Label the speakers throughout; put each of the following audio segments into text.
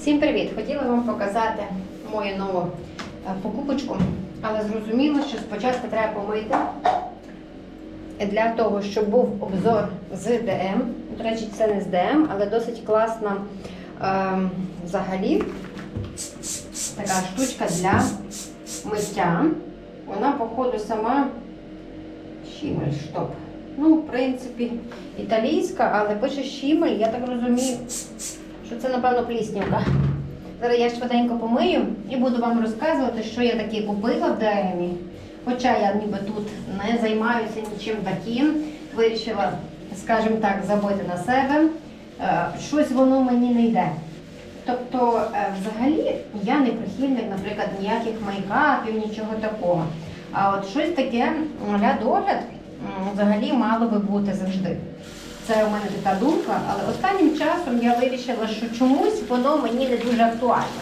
Speaker 1: Всім привіт! Хотіла вам показати мою нову е, покупочку, але зрозуміло, що спочатку треба помити для того, щоб був обзор з ДМ. До речі, це не з ДМ, але досить класна е, взагалі така штучка для миття. Вона, походу, сама Шімель штоп. Ну, в принципі, італійська, але пише Шімель, я так розумію, що це, напевно, пліснівка. Зараз я швиденько помию і буду вам розказувати, що я таке купила в ДМі. Хоча я ніби тут не займаюся нічим таким, вирішила, скажімо так, забити на себе. Е, Щось воно мені не йде. Тобто, е, взагалі, я не прихильник, наприклад, ніяких мейкапів, нічого такого. А от щось таке для догляд взагалі мало би бути завжди. Це у мене така думка, але останнім часом я вирішила, що чомусь воно мені не дуже актуально.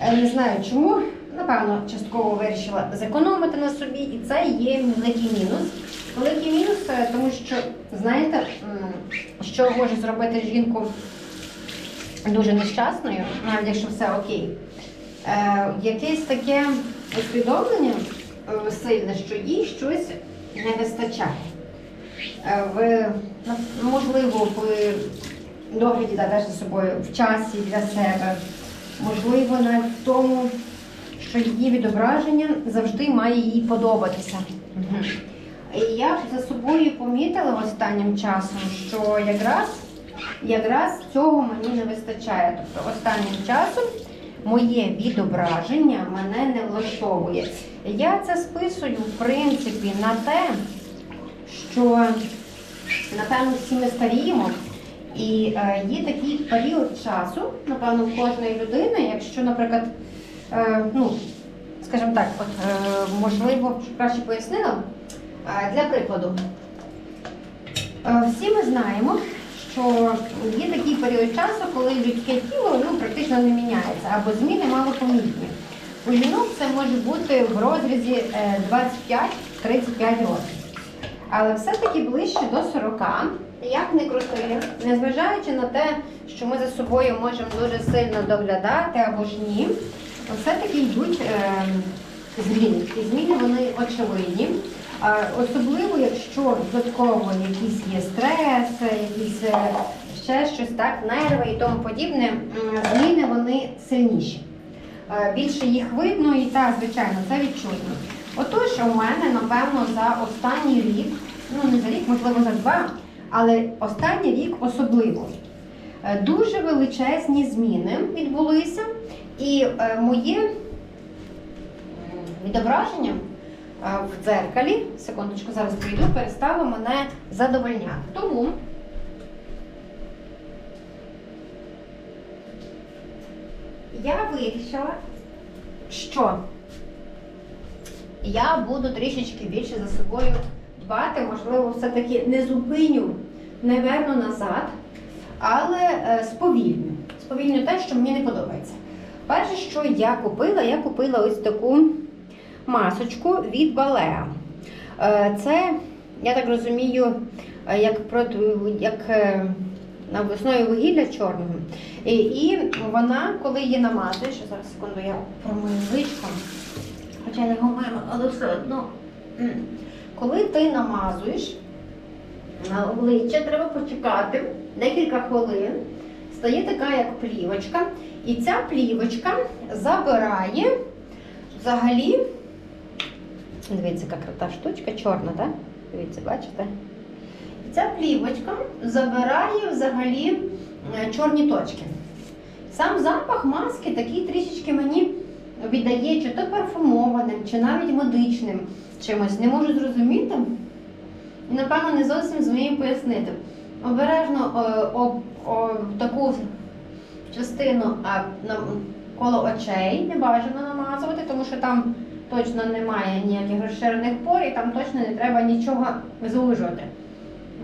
Speaker 1: Е, Не знаю чому. Напевно, частково вирішила зекономити на собі, і це є великий мінус. Великий мінус, е, тому що, знаєте, що може зробити жінку дуже нещасною, навіть якщо все окей. Е, якесь таке усвідомлення е, сильне, що їй щось не вистачає. Е, в, можливо, в догляді да, теж за собою, в часі для себе, можливо, навіть в тому, що її відображення завжди має їй подобатися. І я за собою помітила останнім часом, що якраз, якраз цього мені не вистачає. Тобто останнім часом моє відображення мене не влаштовує. Я це списую, в принципі, на те, що напевно всі ми старіємо. І е, є такий період часу, напевно, в кожної людини, якщо, наприклад, е, ну, скажімо так, от, е, можливо, краще пояснила, е, для прикладу, е, всі ми знаємо, що є такий період часу, коли людське тіло ну, практично не міняється, або зміни малопомітні. У жінок це може бути в розрізі е, 25-35 років. Але все-таки ближче до 40, як не крути, незважаючи на те, що ми за собою можемо дуже сильно доглядати або ж ні, все-таки йдуть е, зміни. І зміни вони очевидні. А особливо, якщо додатково якісь є стрес, якісь е, ще щось так, нерви і тому подібне, зміни вони сильніші. Е, Більше їх видно і так, звичайно, це відчутно. Отож, у мене, напевно, за останній рік, ну не за рік, можливо, за два, але останній рік особливо. е, Дуже величезні зміни відбулися, і е, моє відображення е, в дзеркалі, секундочку, зараз прийду, перестало мене задовольняти. Тому я вирішила, що я буду трішечки більше за собою дбати, можливо, все-таки не зупиню, не верну назад, але е, сповільню. Сповільню те, що мені не подобається. Перше, що я купила, я купила ось таку масочку від Балеа. Е, Це, я так розумію, е, як, прод- як на вугілля чорного. І, і вона, коли її намазуєш, зараз секунду, я промию личком. Не гумаю, але все одно. Коли ти намазуєш на обличчя, треба почекати декілька хвилин. Стає така, як плівочка. І ця плівочка забирає взагалі. Дивіться, яка крута штучка, чорна, так? Дивіться, бачите? І ця плівочка забирає взагалі е, чорні точки. Сам запах маски такий трішечки мені віддає чи то парфумованим, чи навіть медичним чимось. Не можу зрозуміти. І, напевно, не зовсім змію пояснити. Обережно о, о, о, таку частину а, на, коло очей не бажано намазувати, тому що там точно немає ніяких розширених пор і там точно не треба нічого звужувати.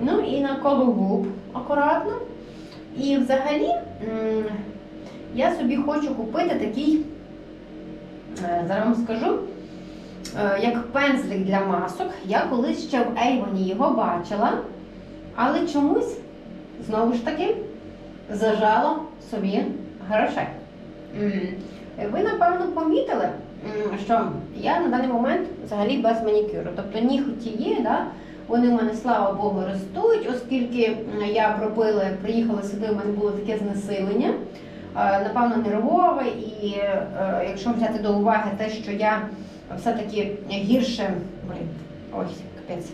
Speaker 1: Ну і на коло губ акуратно. І взагалі я собі хочу купити такий, е, зараз вам скажу, е, як пензлик для масок. Я колись ще в Ейвоні його бачила, але чомусь, знову ж таки, зажала собі грошей. Ви, напевно, помітили, що я на даний момент взагалі без манікюру. Тобто нігті є, да? вони в мене, слава Богу, ростуть, оскільки я пробила, приїхала сюди, у мене було таке знесилення. Е, Напевно, нервове, і е, якщо взяти до уваги те, що я все-таки гірше, блін, ось капець,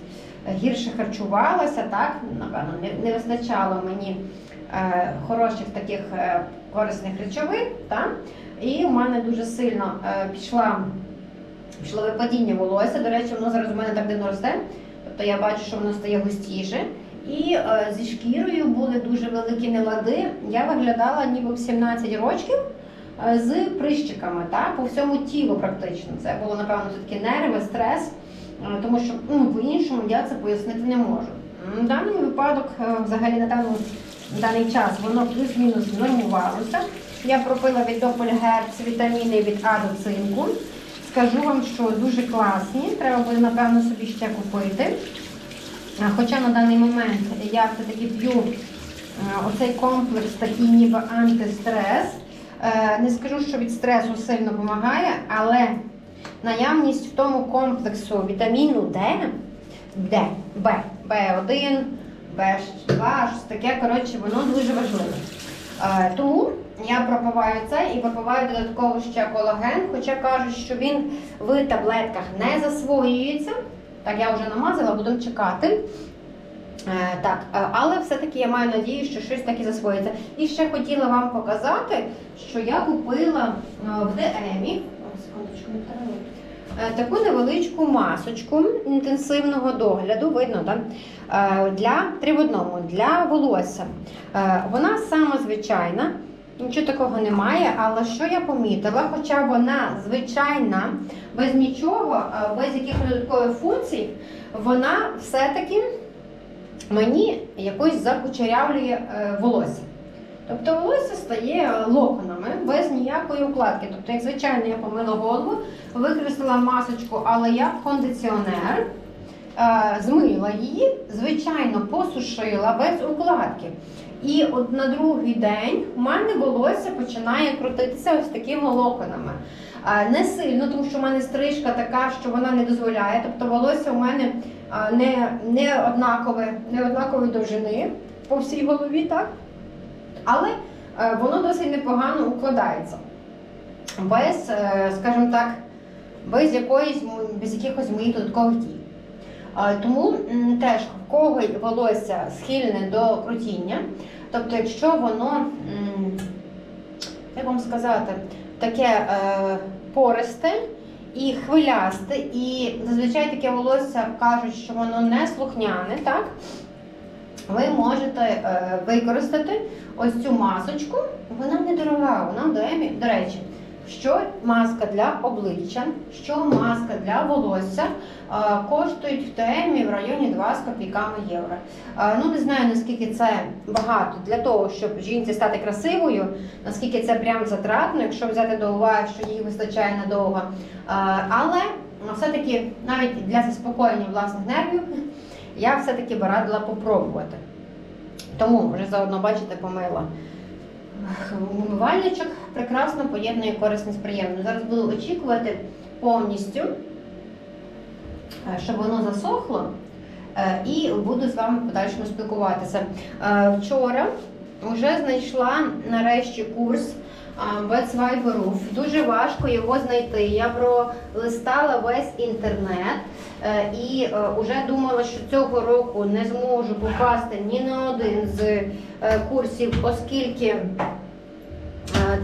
Speaker 1: гірше харчувалася, так, напевно, не, не вистачало мені е, хороших таких корисних речовин, так? і в мене дуже сильно пішла, пішло випадіння волосся. До речі, воно зараз у мене так дивно росте, тобто я бачу, що воно стає густіше. І е, зі шкірою були дуже великі нелади. Я виглядала ніби в 17 років е, з прищиками, так, по всьому тілу практично. Це було, напевно, все-таки нерви, стрес, е, тому що ну, по-іншому я це пояснити не можу. М, Даний випадок е, взагалі на даний, на даний час воно плюс-мінус нормувалося. Я пропила від Допельгерц вітаміни від А до цинку. Скажу вам, що дуже класні. Треба буде, напевно, собі ще купити. Хоча на даний момент я все-таки п'ю е, оцей комплекс, такий ніби антистрес. Е, Не скажу, що від стресу сильно допомагає, але наявність в тому комплексу вітаміну D, D, B, B1, B2, щось таке, коротше, воно дуже важливе. Е, Тому я пропиваю це і пропиваю додатково ще колаген, хоча кажуть, що він в таблетках не засвоюється. Так, я вже намазала, будемо чекати. Е, так, е, але все-таки я маю надію, що щось таки засвоїться. І ще хотіла вам показати, що я купила е, в ДМі таку невеличку масочку інтенсивного догляду, видно, так? Для три для волосся. Вона сама звичайна, нічого такого немає, але що я помітила, хоча вона звичайна, без нічого, без якихось додаткових функцій, вона все-таки мені якось закучерявлює е, волосся. Тобто волосся стає локонами без ніякої укладки. Тобто, як звичайно, я помила голову, використала масочку, але як кондиціонер, е, змила її, звичайно, посушила без укладки. І от на другий день у мене волосся починає крутитися ось такими локонами. Не сильно, тому що в мене стрижка така, що вона не дозволяє. Тобто волосся у мене не, не, однакове, не однакової довжини по всій голові, так? Але е, воно досить непогано укладається. Без, е, скажімо так, без, якоїсь, без якихось моїх додаткових дій. Тому теж в кого волосся схильне до крутіння, тобто, якщо воно, як вам сказати, таке е, пористе і хвилясте, і зазвичай таке волосся кажуть, що воно не слухняне, так? Ви можете е, використати ось цю масочку. Вона недорога, вона в ДМі. До речі, що маска для обличчя, що маска для волосся е, коштують в ТМі в районі 2 з копійками євро. Е, ну не знаю наскільки це багато для того, щоб жінці стати красивою, наскільки це прям затратно, якщо взяти до уваги, що її вистачає надовго. Е, але все-таки навіть для заспокоєння власних нервів я все-таки би радила попробувати. Тому вже заодно, бачите, помила умивальничок прекрасно поєднує корисне з приємним. Зараз буду очікувати повністю, е, щоб воно засохло, е, і буду з вами подальшому спілкуватися. Е, Вчора вже знайшла нарешті курс Бецвайберу. Дуже важко його знайти. Я пролистала весь інтернет і вже думала, що цього року не зможу попасти ні на один з курсів, оскільки е,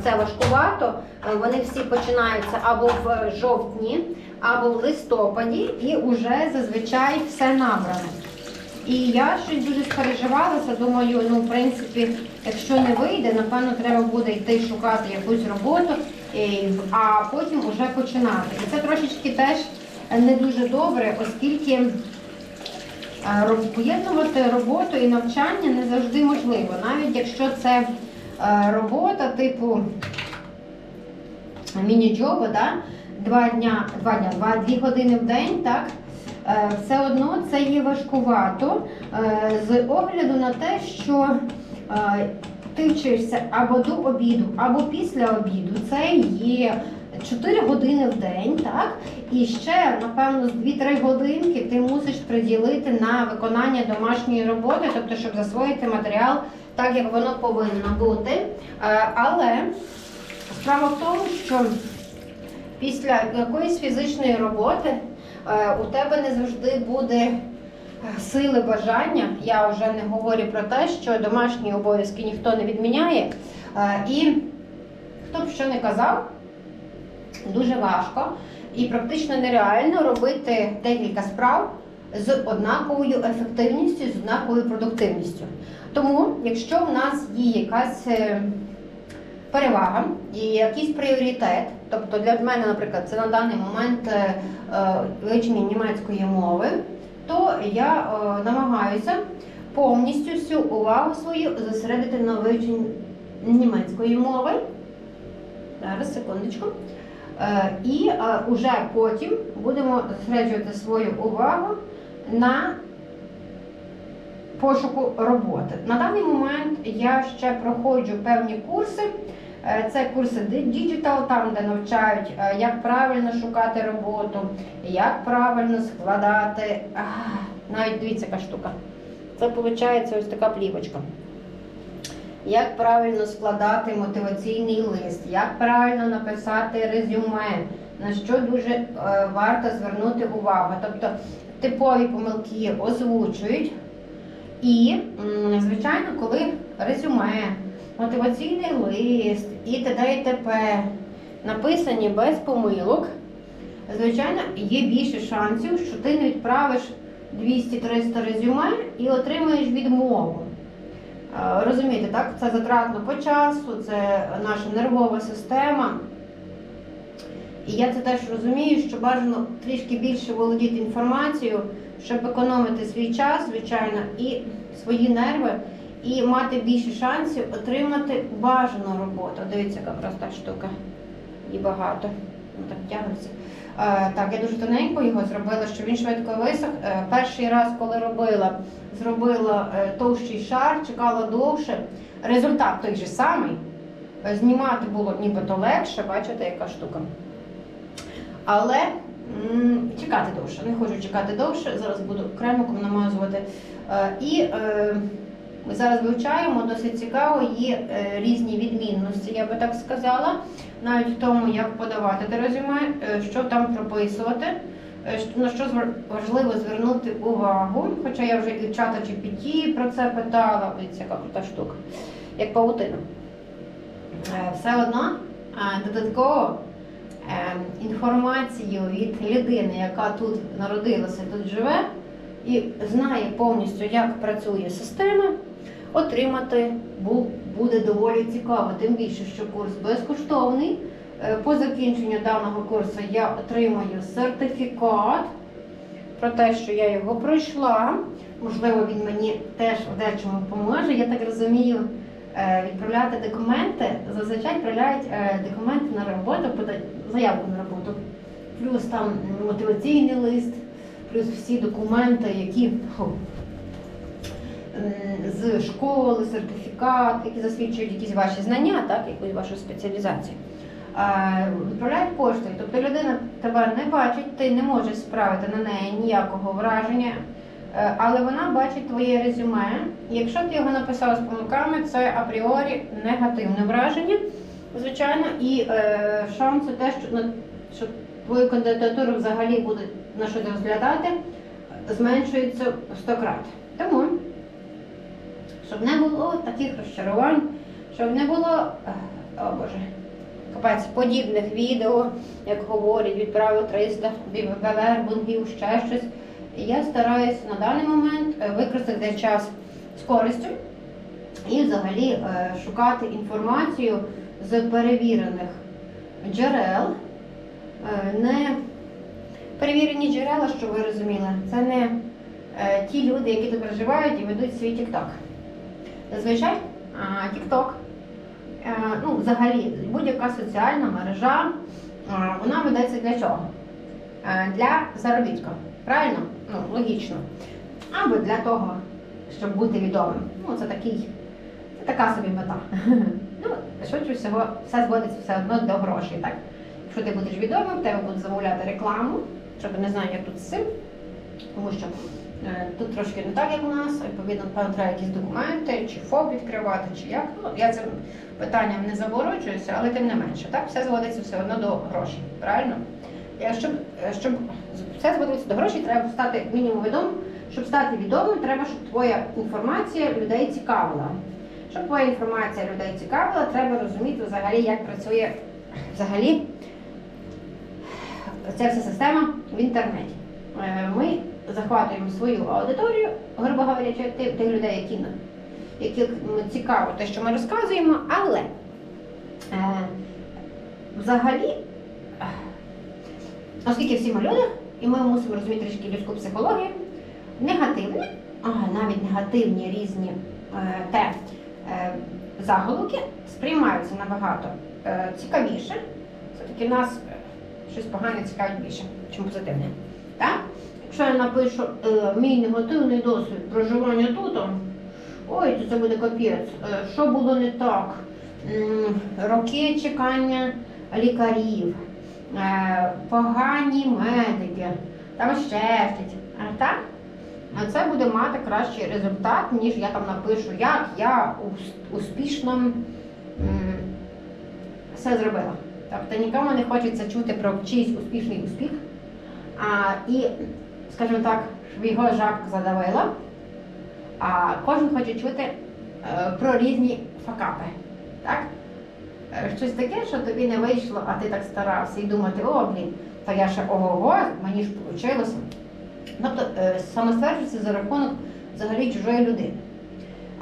Speaker 1: це важкувато. Е, Вони всі починаються або в жовтні, або в листопаді, і вже зазвичай все набрано. І я щось дуже спереживалася, думаю, ну, в принципі, якщо не вийде, напевно, треба буде йти шукати якусь роботу, е, а потім вже починати. І це трошечки теж не дуже добре, оскільки е, поєднувати роботу і навчання не завжди можливо, навіть якщо це е, робота типу міні-джоба, да? два дня, два дня, два, дві години в день, так? Е, Все одно це є важкувато е, з огляду на те, що ти вчишся або до обіду, або після обіду. Це є 4 години в день, так? І ще, напевно, з 2-3 годинки ти мусиш приділити на виконання домашньої роботи, тобто, щоб засвоїти матеріал так, як воно повинно бути. Е, Але справа в тому, що після якоїсь фізичної роботи е, у тебе не завжди буде е, сили бажання. Я вже не говорю про те, що домашні обов'язки ніхто не відміняє. І хто б що не казав, дуже важко і практично нереально робити декілька справ з однаковою ефективністю, з однаковою продуктивністю. Тому, якщо в нас є якась е, перевага і якийсь пріоритет, тобто для мене, наприклад, це на даний момент е, е, вивчення німецької мови, то я е, намагаюся повністю всю увагу свою зосередити на вивченні німецької мови. Зараз, секундочку. Е, І е, уже потім будемо зосереджувати свою увагу на пошуку роботи. На даний момент я ще проходжу певні курси. Е, Це курси Digital, там, де навчають, е, як правильно шукати роботу, як правильно складати. Навіть дивіться, яка штука. Це виходить ось така плівочка. Як правильно складати мотиваційний лист, як правильно написати резюме, на що дуже е, варто звернути увагу. Тобто типові помилки озвучують. І, звичайно, коли резюме, мотиваційний лист і т.д. і т.п. написані без помилок, звичайно, є більше шансів, що ти не відправиш 200-300 резюме і отримаєш відмову. Е, Розумієте, так? Це затратно по часу, це наша нервова система. І я це теж розумію, що бажано трішки більше володіти інформацією, щоб економити свій час, звичайно, і свої нерви, і мати більше шансів отримати бажану роботу. Дивіться, яка проста штука. І багато. Ну, так тягнеться. Е, так, я дуже тоненько його зробила, щоб він швидко висох. Е, перший раз, коли робила, зробила е, товщий шар, чекала довше. Результат той же самий. Знімати було нібито легше, бачите, яка штука. Але м, чекати довше. Не хочу чекати довше. Зараз буду кремиком намазувати. І е, ми зараз вивчаємо, досить цікаво, є е, різні відмінності, я би так сказала, навіть в тому, як подавати те резюме, е, що там прописувати, е, на що важливо звернути увагу. Хоча я вже і чата GPT про це питала, Дивіться, яка крута штука, як паутина. Е, Все одно додатково інформацію від людини, яка тут народилася, тут живе, і знає повністю, як працює система, отримати бу- буде доволі цікаво. Тим більше, що курс безкоштовний. Е, По закінченню даного курсу я отримаю сертифікат про те, що я його пройшла. Можливо, він мені теж в дечому поможе. Я так розумію, е, відправляти документи. Зазвичай відправляють е, документи на роботу, заявку на роботу. Плюс там мотиваційний лист, плюс всі документи, які з школи, сертифікат, які засвідчують якісь ваші знання, так, якусь вашу спеціалізацію. Е, Відправляють поштою. Тобто людина тебе не бачить, ти не можеш справити на неї ніякого враження, е, але вона бачить твоє резюме. Якщо ти його написав з помилками, це апріорі негативне враження, звичайно, і е, шанси те, що, на- що твою кандидатуру взагалі буде на щось розглядати, зменшується в 100 крат. Тому, щоб не було таких розчарувань, щоб не було, е, о Боже, капець, подібних відео, як говорять, відправив 300 бевербунгів, ще щось. Я стараюся на даний момент е, використати час з користю і взагалі е, шукати інформацію з перевірених джерел. Не перевірені джерела, щоб ви розуміли, це не ті люди, які тут проживають і ведуть свій TikTok. Зазвичай а, TikTok, е, ну, взагалі, будь-яка соціальна мережа, е, вона ведеться для чого? Е, Для заробітку. Правильно? Ну, логічно. Або для того, щоб бути відомим. Ну, це такий така собі мета. Ну, швидше всього, все зводиться все одно до грошей, так? Якщо ти будеш відомим, тебе будуть замовляти рекламу, що не знаю, як тут з цим, тому що е, тут трошки не так, як у нас, відповідно, певно, треба якісь документи, чи ФОП відкривати, чи як. Ну, я цим питанням не забороджуюся, але тим не менше, так, все зводиться все одно до грошей, правильно? Щоб, е, щоб все зводиться до грошей, треба стати мінімум відомим. Щоб стати відомим, треба, щоб твоя інформація людей цікавила. Щоб твоя інформація людей цікавила, треба розуміти взагалі, як працює взагалі ця вся система в інтернеті. Е, Ми захватуємо свою аудиторію, грубо говорячи, тих, тих людей, які, на- які цікаво те, що ми розказуємо, але е, взагалі, оскільки всі ми люди, і ми мусимо розуміти трішки людську психологію, негативні, а навіть негативні різні е, те е, заголовки сприймаються набагато е, цікавіше. Все-таки нас щось погане цікавить більше, ніж позитивне. Так? Якщо я напишу е, мій негативний досвід проживання тут, ой, це буде капець. Е, що було не так? Роки чекання лікарів, е, погані медики, там ще щось. А так? А це буде мати кращий результат, ніж я там напишу, як я успішно все зробила. Тобто нікому не хочеться чути про чийсь успішний успіх. А, і, скажімо так, його жабка задавила. А кожен хоче чути е, про різні факапи. Так? Е, Щось таке, що тобі не вийшло, а ти так старався і думати, о, блін, то я ще ого-го, мені ж вийшло. Тобто е, самостверджується за рахунок взагалі чужої людини.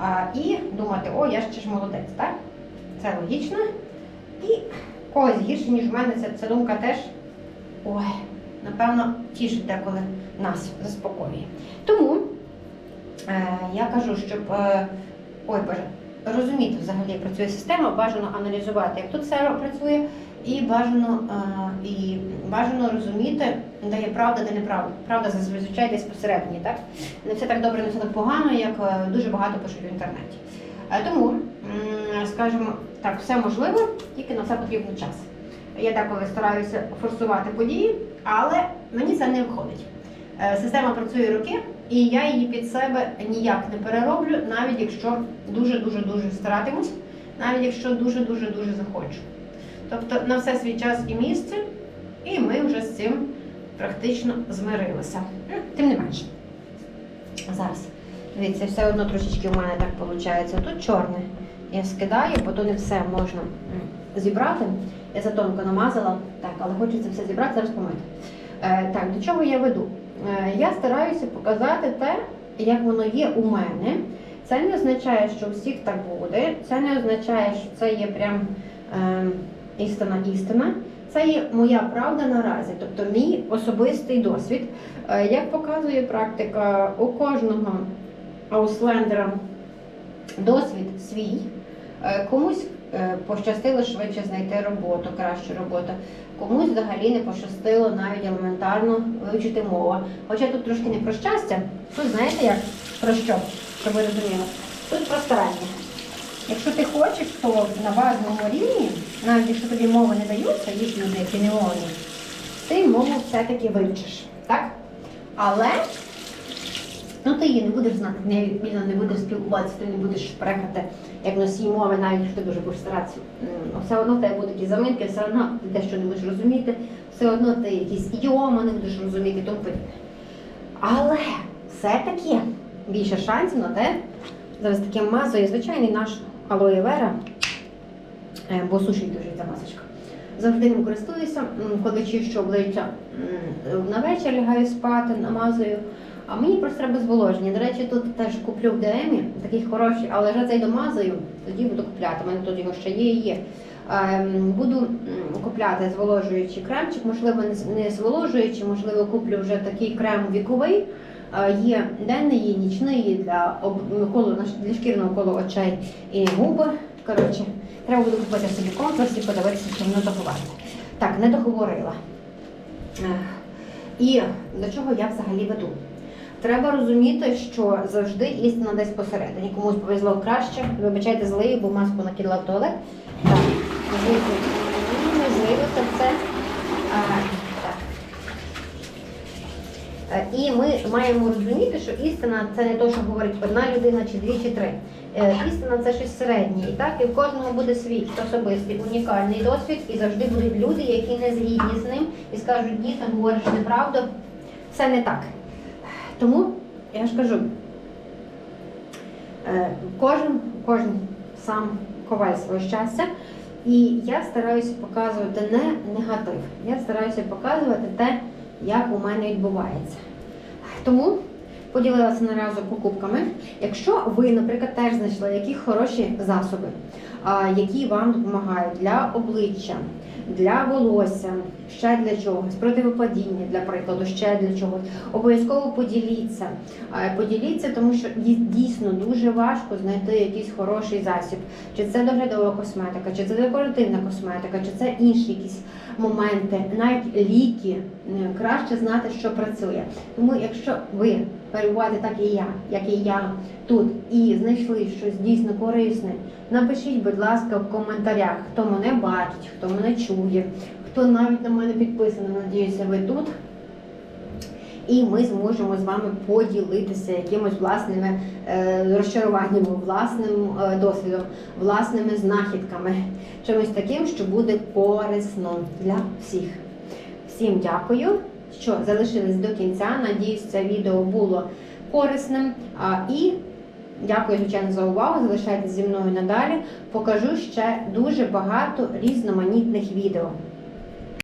Speaker 1: А, і думати, о, я ще ж молодець, так? Це логічно. І когось гірше, ніж в мене, ця, ця думка теж ой, напевно, тішить деколи нас, заспокоює. Тому е, я кажу, щоб е, ой Боже, розуміти взагалі, працює система, бажано аналізувати, як тут все працює, і бажано, е, і бажано розуміти, де є правда, де неправда. Правда зазвичай десь посередині, так? Не все так добре, не все так погано, як е, дуже багато пишуть в інтернеті. Е, Тому, м, скажімо так, все можливо, тільки на все потрібен час. Я деколи стараюся форсувати події, але мені це не виходить. Е, Система працює роки, і я її під себе ніяк не перероблю, навіть якщо дуже-дуже дуже старатимусь, навіть якщо дуже-дуже дуже захочу. Тобто на все свій час і місце, і ми вже з цим практично змирилися. Тим не менше. Зараз. Дивіться, все одно трошечки у мене так виходить. Тут чорне. Я скидаю, бо то не все можна зібрати. Я затонко намазала, так, але хочеться все зібрати, зараз помити. Е, так, до чого я веду? Е, я стараюся показати те, як воно є у мене. Це не означає, що у всіх так буде. Це не означає, що це є прям е, істина істина. Це є моя правда наразі, тобто мій особистий досвід. Е, Як показує практика, у кожного ауслендера досвід свій. Комусь пощастило швидше знайти роботу, кращу роботу. Комусь взагалі не пощастило навіть елементарно вивчити мову. Хоча тут трошки не про щастя, тут знаєте як про що, щоб ви розуміли? Тут про старання. Якщо ти хочеш, то на базовому рівні, навіть якщо тобі мови не даються, їх люди, які не мовні, ти мову все-таки вивчиш. Так? Але ну, ти її не будеш знати, не, вільно не будеш спілкуватися, ти не будеш прехати як носій мови, навіть якщо ти дуже будеш старатися. Все одно в тебе будуть якісь заминки, все одно ти дещо не будеш розуміти, все одно ти якісь ідіоми не будеш розуміти тому подібне. Але все-таки більше шансів на те, зараз таке мазує звичайний наш алоє вера, е, бо сушить дуже ця масочка. Завжди ним користуюся, коли чищу обличчя на вечір лягаю спати, намазую. А мені просто треба зволоження. До речі, тут теж куплю в ДМі, такий хороший, але вже цей домазую, тоді буду купляти. У мене тут його ще є і є. Ем, Буду купляти зволожуючий кремчик, можливо, не зволожуючий, можливо, куплю вже такий крем віковий. Е, Є денний, є нічний, є для, коло, для шкірного коло очей і губи. Коротше, треба буде купити собі комплекс і подивитися, чи воно договорити. Так, не договорила. І до чого я взагалі веду? Треба розуміти, що завжди істина десь посередині. Комусь повезло краще. Вибачайте, злию, бо маску накидала в туалет. Так, можливо, це все. Е, І ми маємо розуміти, що істина це не те, що говорить одна людина, чи дві, чи три. Е, Істина це щось середнє. І так, і в кожного буде свій особистий, унікальний досвід, і завжди будуть люди, які не згідні з ним і скажуть, ні, ти говориш неправду. Це не так. Тому я ж кажу, е, кожен, кожен сам коваль свого щастя. І я стараюся показувати не негатив, я стараюся показувати те, як у мене відбувається. Тому поділилася наразі покупками. Якщо ви, наприклад, теж знайшли які хороші засоби, які вам допомагають для обличчя, для волосся, ще для чогось, противопадіння, для прикладу, ще для чогось, обов'язково поділіться. Поділіться, тому що дійсно дуже важко знайти якийсь хороший засіб. Чи це доглядова косметика, чи це декоративна косметика, чи це інші якісь моменти, навіть ліки. Краще знати, що працює. Тому, якщо ви перебуваєте так і я, як і я тут, і знайшли щось дійсно корисне, напишіть, будь ласка, в коментарях, хто мене бачить, хто мене чує, хто навіть на мене підписаний. Надіюся, ви тут. І ми зможемо з вами поділитися якимось власними е, розчаруваннями, власним е, досвідом, власними знахідками, чимось таким, що буде корисно для всіх. Всім дякую, що залишились до кінця. Надіюсь, це відео було корисним. І дякую, звичайно, за увагу. Залишайтесь зі мною надалі. Покажу ще дуже багато різноманітних відео.